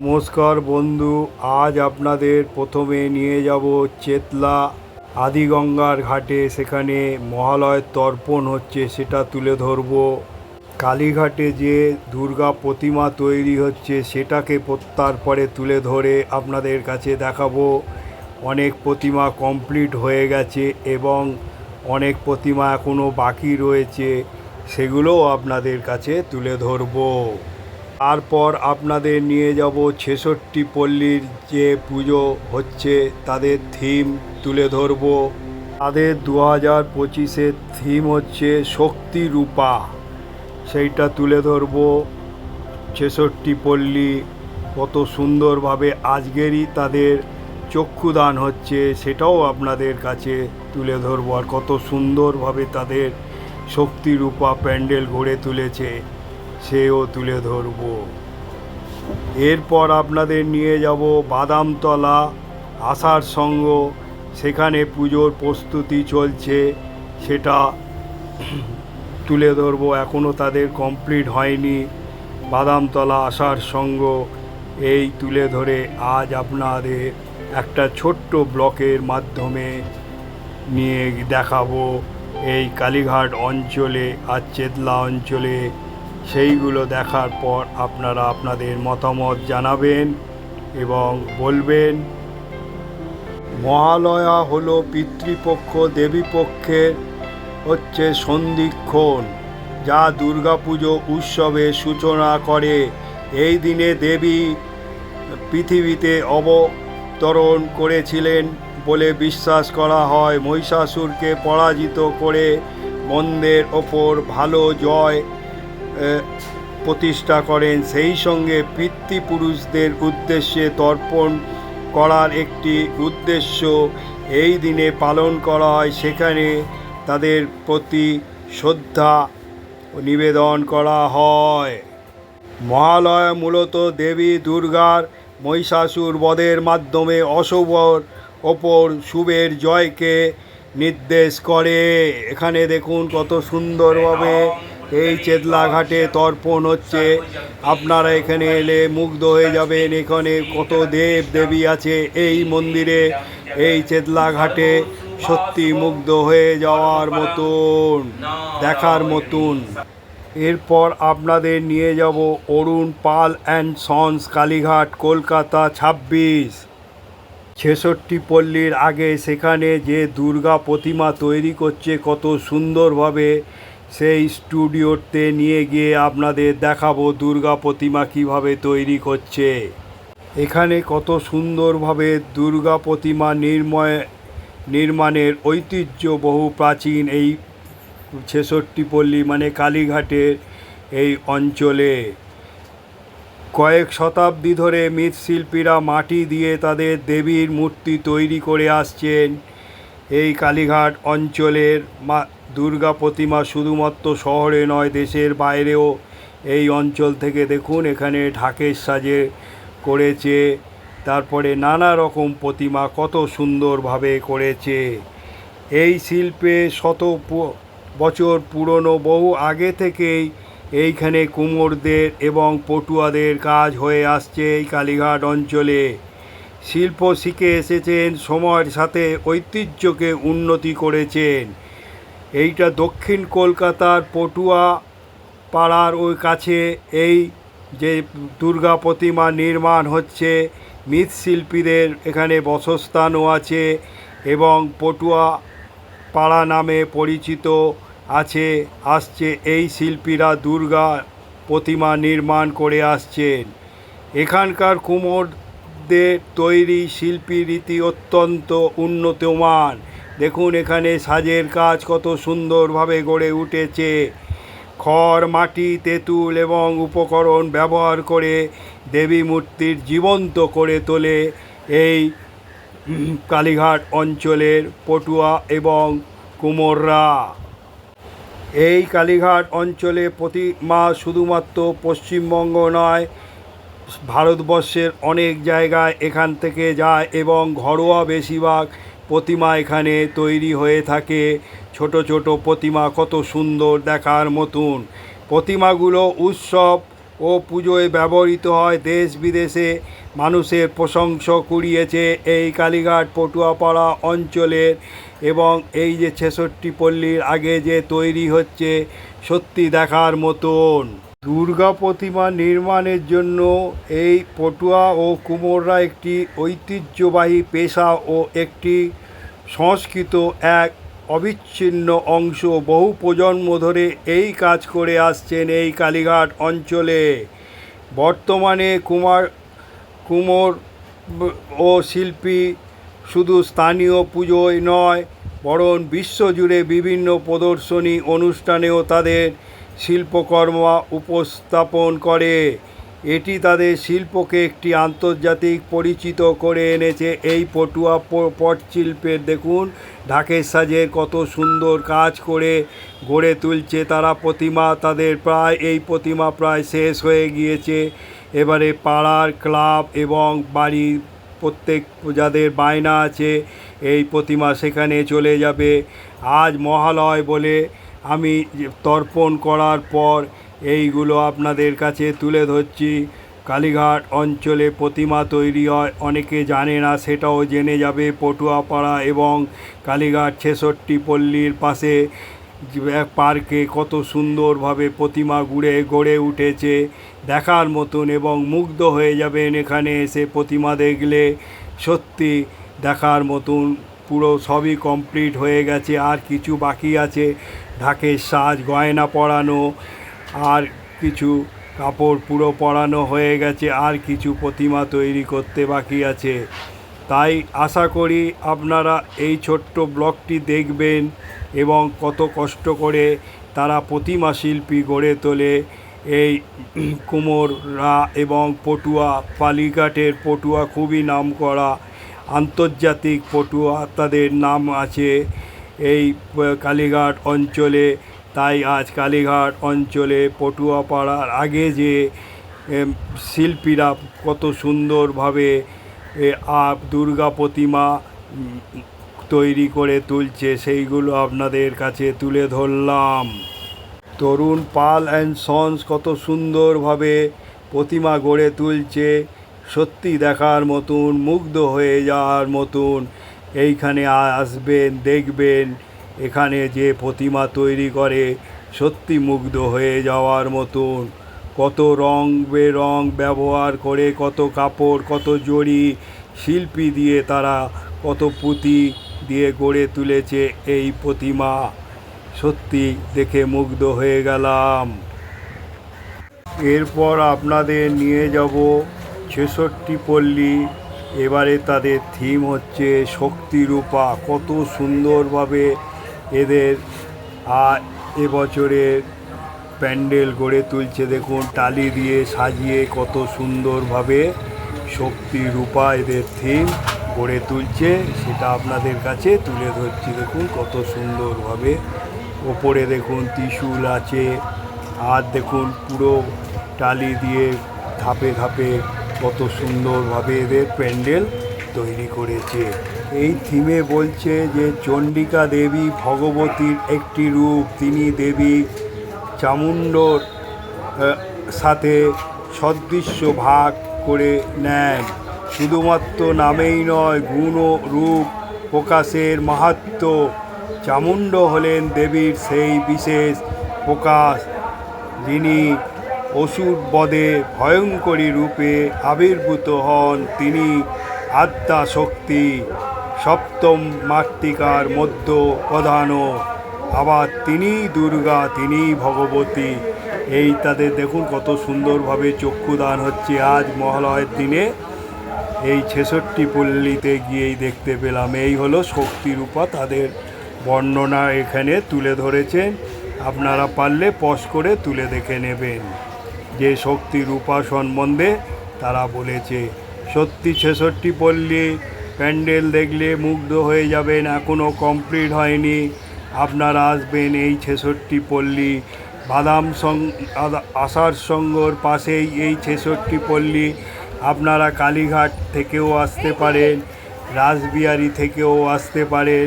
নমস্কার বন্ধু, আজ আপনাদের প্রথমে নিয়ে যাব চেতলা আদিগঙ্গার ঘাটে। সেখানে মহালয়ের তর্পণ হচ্ছে, সেটা তুলে ধরব। কালীঘাটে যে দুর্গা প্রতিমা তৈরি হচ্ছে, সেটাকে তারপরে তুলে ধরে আপনাদের কাছে দেখাবো। অনেক প্রতিমা কমপ্লিট হয়ে গেছে এবং অনেক প্রতিমা এখনও বাকি রয়েছে, সেগুলোও আপনাদের কাছে তুলে ধরবো। তারপর আপনাদের নিয়ে যাব ছেষট্টি পল্লীর যে পুজো হচ্ছে তাদের থিম তুলে ধরব। তাদের দু হাজার পঁচিশের থিম হচ্ছে শক্তি রূপা। সেইটা তুলে ধরব। ছেষট্টি পল্লী কত সুন্দরভাবে আজকেরই তাদের চক্ষুদান হচ্ছে, সেটাও আপনাদের কাছে তুলে ধরবো। আর কত সুন্দরভাবে তাদের শক্তিরূপা প্যান্ডেল গড়ে তুলেছে। সেও তুলে ধরব। এরপর আপনাদের নিয়ে যাব বাদামতলা আষাঢ় সঙ্গ। সেখানে পুজোর প্রস্তুতি চলছে, সেটা তুলে ধরবো। এখনও তাদের কমপ্লিট হয়নি। বাদামতলা আষাঢ় সঙ্গ, এই তুলে ধরে আজ আপনাদের একটা ছোট্ট ব্লকের মাধ্যমে নিয়ে দেখাবো। এই কালীঘাট অঞ্চলে আর চেতলা অঞ্চলে সেইগুলো দেখার পর আপনারা আপনাদের মতামত জানাবেন এবং বলবেন, মহালয়া হলো পিতৃপক্ষ দেবীপক্ষের হচ্ছে সন্ধিক্ষণ, যা দুর্গাপুজো উৎসবের সূচনা করে। এই দিনে দেবী পৃথিবীতে অবতরণ করেছিলেন বলে বিশ্বাস করা হয়। মহিষাসুরকে পরাজিত করে মন্দের ওপর ভালো জয় প্রতিষ্ঠা করেন। সেই সঙ্গে পিতৃপুরুষদের উদ্দেশ্যে তর্পণ করার একটি উদ্দেশ্য এই দিনে পালন করা হয়। সেখানে তাদের প্রতি শ্রদ্ধা নিবেদন করা হয়। মহালয়া মূলত দেবী দুর্গার মহিষাসুর বধের মাধ্যমে অশুভর ওপর শুভের জয়কে নির্দেশ করে। এখানে দেখুন কত সুন্দরভাবে এই চেতলা ঘাটে তর্পণ হচ্ছে। আপনারা এখানে এলে মুগ্ধ হয়ে যাবেন। এখানে কত দেব দেবী আছে এই মন্দিরে। এই চেতলা ঘাটে সত্যি মুগ্ধ হয়ে যাওয়ার মতন, দেখার মতন। এরপর আপনাদের নিয়ে যাব অরুণ পাল অ্যান্ড সন্স, কালীঘাট, কলকাতা, ছাব্বিশ। ছেষট্টি পল্লীর আগে সেখানে যে দুর্গা প্রতিমা তৈরি করছে, কত সুন্দরভাবে সেই স্টুডিওতে নিয়ে গিয়ে আপনাদের দেখাবো দুর্গা প্রতিমা কীভাবে তৈরি করছে। এখানে কত সুন্দরভাবে দুর্গা প্রতিমা নির্ময়, নির্মাণের ঐতিহ্য বহু প্রাচীন এই ছেষট্টি পল্লী মানে কালীঘাটের এই অঞ্চলে। কয়েক শতাব্দী ধরে মৃৎশিল্পীরা মাটি দিয়ে তাদের দেবীর মূর্তি তৈরি করে আসছেন এই কালীঘাট অঞ্চলের মা দুর্গা প্রতিমা শুধুমাত্র শহরে নয়, দেশের বাইরেও এই অঞ্চল থেকে দেখুন, এখানে ঢাকের সাজে করেছে, তারপরে নানা রকম প্রতিমা কত সুন্দরভাবে করেছে। এই শিল্পে শত বছর পুরনো বহু আগে থেকেই এইখানে কুমোরদের এবং পটুয়াদের কাজ হয়ে আসছে এই কালীঘাট অঞ্চলে। শিল্প শিখে এসেছেন, সময়ের সাথে ঐতিহ্যকে উন্নতি করেছেন। এইটা দক্ষিণ কলকাতার পটুয়া পাড়ার ওই কাছে, এই যে দুর্গা প্রতিমা নির্মাণ হচ্ছে, মৃৎশিল্পীদের এখানে বসস্থানও আছে এবং পটুয়া পাড়া নামে পরিচিত আছে, আসছে এই শিল্পীরা দুর্গা প্রতিমা নির্মাণ করে আসছেন। এখানকার কুমোরদের তৈরি শিল্পী রীতি অত্যন্ত উন্নতমান। দেখুন এখানে সাজের কাজ কত সুন্দরভাবে গড়ে উঠেছে। খড়, মাটি, তেঁতুল এবং উপকরণ ব্যবহার করে দেবী মূর্তির জীবন্ত করে তোলে এই কালীঘাট অঞ্চলের পটুয়া এবং কুমোররা। এই কালীঘাট অঞ্চলে প্রতিমা শুধুমাত্র পশ্চিমবঙ্গ নয়, ভারতবর্ষের অনেক জায়গায় এখান থেকে যায় এবং ঘরোয়া বেশিরভাগ প্রতিমা এখানে তৈরি হয়ে থাকে। ছোট ছোট প্রতিমা কত সুন্দর দেখার মতন। প্রতিমাগুলো উৎসব ও পুজোয় ব্যবহৃত হয়। দেশ বিদেশে মানুষের প্রশংসা কুড়িয়েছে এই কালীঘাট পটুয়াপাড়া অঞ্চলের এবং এই যে ছেষট্টি পল্লীর আগে যে তৈরি হচ্ছে, সত্যি দেখার মতন। দুর্গা প্রতিমা নির্মাণের জন্য এই পটুয়া ও কুমোররা একটি ঐতিহ্যবাহী পেশা ও একটি সংস্কৃত এক অবিচ্ছিন্ন অংশ। বহু প্রজন্ম ধরে এই কাজ করে আসছেন এই কালীঘাট অঞ্চলে। বর্তমানে কুমার, কুমোর ও শিল্পী শুধু স্থানীয় পুজোয় নয়, বরং বিশ্বজুড়ে বিভিন্ন প্রদর্শনী, অনুষ্ঠানেও তাদের শিল্পকর্ম উপস্থাপন করে। এটি তাদের শিল্পকে একটি আন্তর্জাতিক পরিচিত করে এনেছে। এই পটুয়া পটশিল্পের দেখুন, ঢাকের সাজের কত সুন্দর কাজ করে গড়ে তুলছে তারা। প্রতিমা তাদের প্রায়, এই প্রতিমা প্রায় শেষ হয়ে গিয়েছে। এবারে পাড়ার ক্লাব এবং বাড়ির প্রত্যেক যাদের বায়না আছে, এই প্রতিমা সেখানে চলে যাবে। আজ মহালয় বলে আমি তর্পণ করার পর এইগুলো আপনাদের কাছে তুলে ধরছি। কালীঘাট অঞ্চলে প্রতিমা তৈরি হয়, অনেকে জানে না, সেটাও জেনে যাবে পটুয়াপাড়া এবং কালীঘাট ছেষট্টি পল্লীর পাশে পার্কে কত সুন্দরভাবে প্রতিমা গুড়ে গড়ে উঠেছে। দেখার মতন এবং মুগ্ধ হয়ে যাবেন এখানে এসে প্রতিমা দেখলে। সত্যি দেখার মতন পুরো সবই কমপ্লিট হয়ে গেছে, আর কিছু বাকি আছে। ঢাকের সাজ গয়না পরানো, আর কিছু কাপড় পুরো পরানো হয়ে গেছে, আর কিছু প্রতিমা তৈরি করতে বাকি আছে। তাই আশা করি আপনারা এই ছোট্ট ব্লগটি দেখবেন এবং কত কষ্ট করে তারা প্রতিমা শিল্পী গড়ে তোলে। এই কুমোররা এবং পটুয়া, পালিঘাটের পটুয়া খুবই নাম করা আন্তর্জাতিক পটুয়া, তাদের নাম আছে। এই কালীঘাট অঞ্চলে, তাই আজ কালীঘাট অঞ্চলে পটুয়াপাড়ার আগে যে শিল্পীরা কত সুন্দরভাবে দুর্গা প্রতিমা তৈরি করে তুলছে, সেইগুলো আপনাদের কাছে তুলে ধরলাম। তরুণ পাল অ্যান্ড সন্স কত সুন্দরভাবে প্রতিমা গড়ে তুলছে, সত্যি দেখার মতন, মুগ্ধ হয়ে যাওয়ার মতন। এইখানে আসবেন, দেখবেন, এখানে যে প্রতিমা তৈরি করে, সত্যি মুগ্ধ হয়ে যাওয়ার মতন। কত রং বেরং ব্যবহার করে, কত কাপড়, কত জড়ি শিল্পী দিয়ে তারা, কত পুঁতি দিয়ে গড়ে তুলেছে এই প্রতিমা। সত্যি দেখে মুগ্ধ হয়ে গেলাম। এরপর আপনাদের নিয়ে যাব ছেষট্টি পল্লী এবারে তাদের থিম হচ্ছে শক্তিরূপা, কত সুন্দরভাবে এদের এবছরের প্যান্ডেল গড়ে তুলছে। দেখুন, টালি দিয়ে সাজিয়ে কত সুন্দরভাবে শক্তি রূপা এদের থিম গড়ে তুলছে। সেটা আপনাদের কাছে তুলে ধরছি। দেখুন, কত সুন্দরভাবে ওপরে দেখুন, ত্রিশূল আছে। আর দেখুন, পুরো টালি দিয়ে ধাপে ধাপে কত সুন্দরভাবে এদের প্যান্ডেল তৈরি করেছে। এই থিমে বলছে যে চণ্ডিকা দেবী ভগবতীর একটি রূপ, তিনি দেবী চামুণ্ডর সাথে সদৃশ্য ভাগ করে নেন। শুধুমাত্র নামেই নয়, গুণ ও রূপ প্রকাশের মাহাত্ম্য চামুণ্ড হলেন দেবীর সেই বিশেষ প্রকাশ, যিনি অসুর বধে ভয়ঙ্করী রূপে আবির্ভূত হন তিনি আত্মা শক্তি, সপ্তম মাতৃকার মধ্য প্রধান। আবার তিনি দুর্গা, তিনি ভগবতী। এই তাদের দেখুন কত সুন্দরভাবে চক্ষুদান হচ্ছে আজ মহালয়ের দিনে। এই ছেষট্টি পল্লীতে গিয়েই দেখতে পেলাম। এই হলো শক্তিরূপা তাদের বর্ণনা এখানে তুলে ধরেছেন। আপনারা পারলে পশ করে তুলে দেখে নেবেন। যে শক্তির সম্বন্ধে তারা বলেছে, সত্যি ছেষট্টি পল্লী, প্যান্ডেল দেখলে মুগ্ধ হয়ে যাবেন এখনও কমপ্লিট হয়নি। আপনারা আসবেন এই ছেষট্টি পল্লী। বাদাম সং আষাঢ় সঙ্গর পাশেই এই ছেষট্টি পল্লী। আপনারা কালীঘাট থেকেও আসতে পারেন, রাসবিহারি থেকেও আসতে পারেন,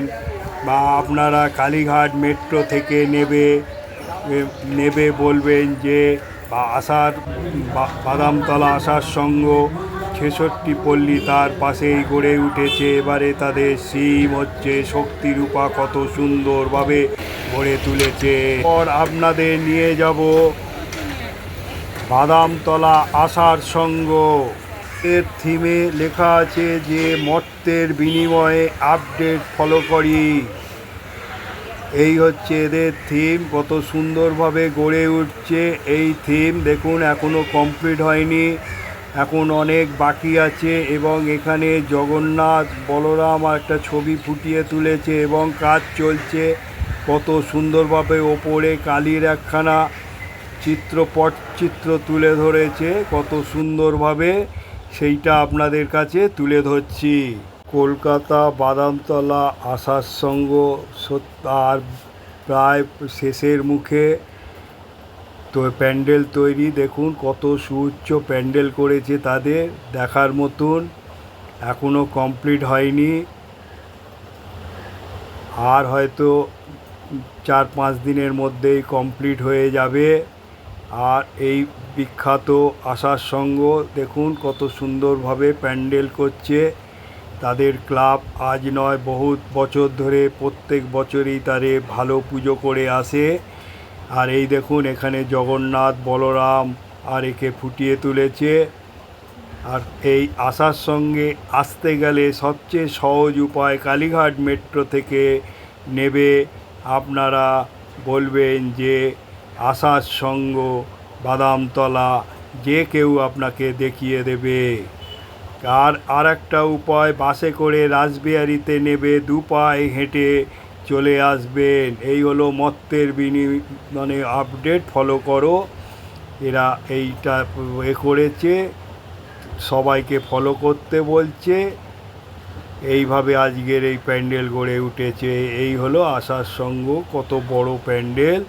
বা আপনারা কালীঘাট মেট্রো থেকে নেবে নেবে বলবেন যে বা বা- বাদামতলা আসার সঙ্গ ছেষট্টি পল্লী তার পাশেই গড়ে উঠেছে। এবারে তাদের সিম হচ্ছে শক্তিরূপা কত সুন্দরভাবে গড়ে তুলেছে। পর আপনাদের নিয়ে যাব বাদামতলা আসার সঙ্গ। এর থিমে লেখা আছে যে মর্তের বিনিময়ে আপডেট ফলো করি। এই হচ্ছে এদের থিম কত সুন্দরভাবে গড়ে উঠছে এই থিম দেখুন, এখনও কমপ্লিট হয়নি, এখন অনেক বাকি আছে এবং এখানে জগন্নাথ বলরাম একটা ছবি ফুটিয়ে তুলেছে এবং কাজ চলছে। কত সুন্দরভাবে ওপরে কালির একখানা চিত্রপট চিত্র তুলে ধরেছে। কত সুন্দরভাবে সেইটা আপনাদের কাছে তুলে ধরছি। কলকাতা বাদামতলা আসার সঙ্গ আর প্রায় শেষের মুখে তো প্যান্ডেল তৈরি। দেখুন কত সুউচ্চ প্যান্ডেল করেছে তাদের, দেখার মতন এখনও কমপ্লিট হয়নি। আর হয়তো চার পাঁচ দিনের মধ্যেই কমপ্লিট হয়ে যাবে। আর এই বিখ্যাত আশার সঙ্গ, দেখুন কত সুন্দরভাবে প্যান্ডেল করছে। তাদের ক্লাব আজ নয়, বহুত বছর ধরে প্রত্যেক বছরই তারে ভালো পুজো করে আসে। আর এই দেখুন, এখানে জগন্নাথ, বলরাম আর একে ফুটিয়ে তুলেছে। আর এই আসার সঙ্গে আসতে গেলে সবচেয়ে সহজ উপায় কালীঘাট মেট্রো থেকে নেবে। আপনারা বলবেন যে আসার সঙ্গ বাদামতলা, যে কেউ আপনাকে দেখিয়ে দেবে। আর আর একটা উপায়, বাসে করে রাসবিহারিতে নেবে দু পায়ে হেঁটে চলে আসবেন। এই হলো মত্তের বিনি মানে আপডেট ফলো করো। এরা এইটা এ করেছে, সবাইকে ফলো করতে বলছে। এইভাবে আজকের এই প্যান্ডেল গড়ে উঠেছে। এই হলো আশার সঙ্গ, কত বড় প্যান্ডেল,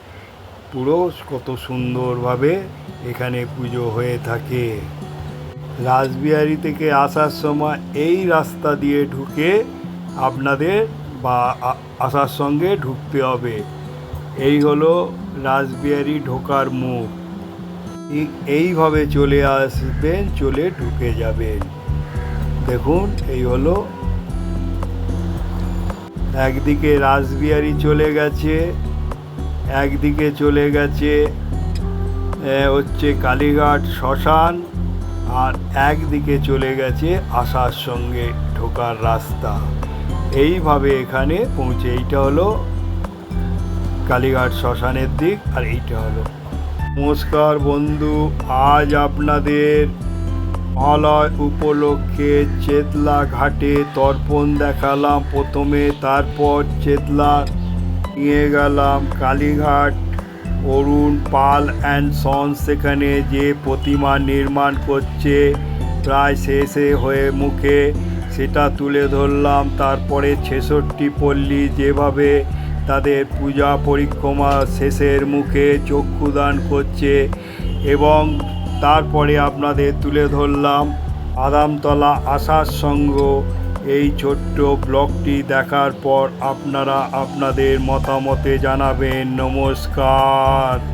পুরো কত সুন্দরভাবে এখানে পুজো হয়ে থাকে। রাসবিহারি থেকে আসার সময় এই রাস্তা দিয়ে ঢুকে আপনাদের বা আসার সঙ্গে ঢুকতে হবে। এই হলো রাসবিহারি ঢোকার মুখ ঠিক এইভাবে চলে আসবেন, চলে ঢুকে যাবেন। দেখুন, এই হলো। একদিকে রাসবিহারি চলে গেছে, একদিকে চলে গেছে হচ্ছে কালীঘাট শ্মশান আর একদিকে চলে গেছে আসার সঙ্গে ঢোকার রাস্তা। এইভাবে এখানে পৌঁছে এইটা হলো কালীঘাট শ্মশানের দিক আর এইটা হলো। নমস্কার বন্ধু, আজ আপনাদের মহালয় উপলক্ষে চেতলা ঘাটে তর্পণ দেখালাম। প্রথমে তারপর চেতলা নিয়ে গেলাম কালীঘাট। অরুণ পাল অ্যান্ড সন্স সেখানে যে প্রতিমা নির্মাণ করছে, প্রায় শেষে হয়ে মুখে সেটা তুলে ধরলাম। তারপরে ছেষট্টি পল্লী যেভাবে তাদের পূজা পরিক্রমা শেষের মুখে চক্ষুদান করছে এবং তারপরে আপনাদের তুলে ধরলাম আদামতলা আসার সঙ্গ। এই ছোট্ট ব্লগটি দেখার পর আপনারা আপনাদের মতামতে জানাবেন। নমস্কার।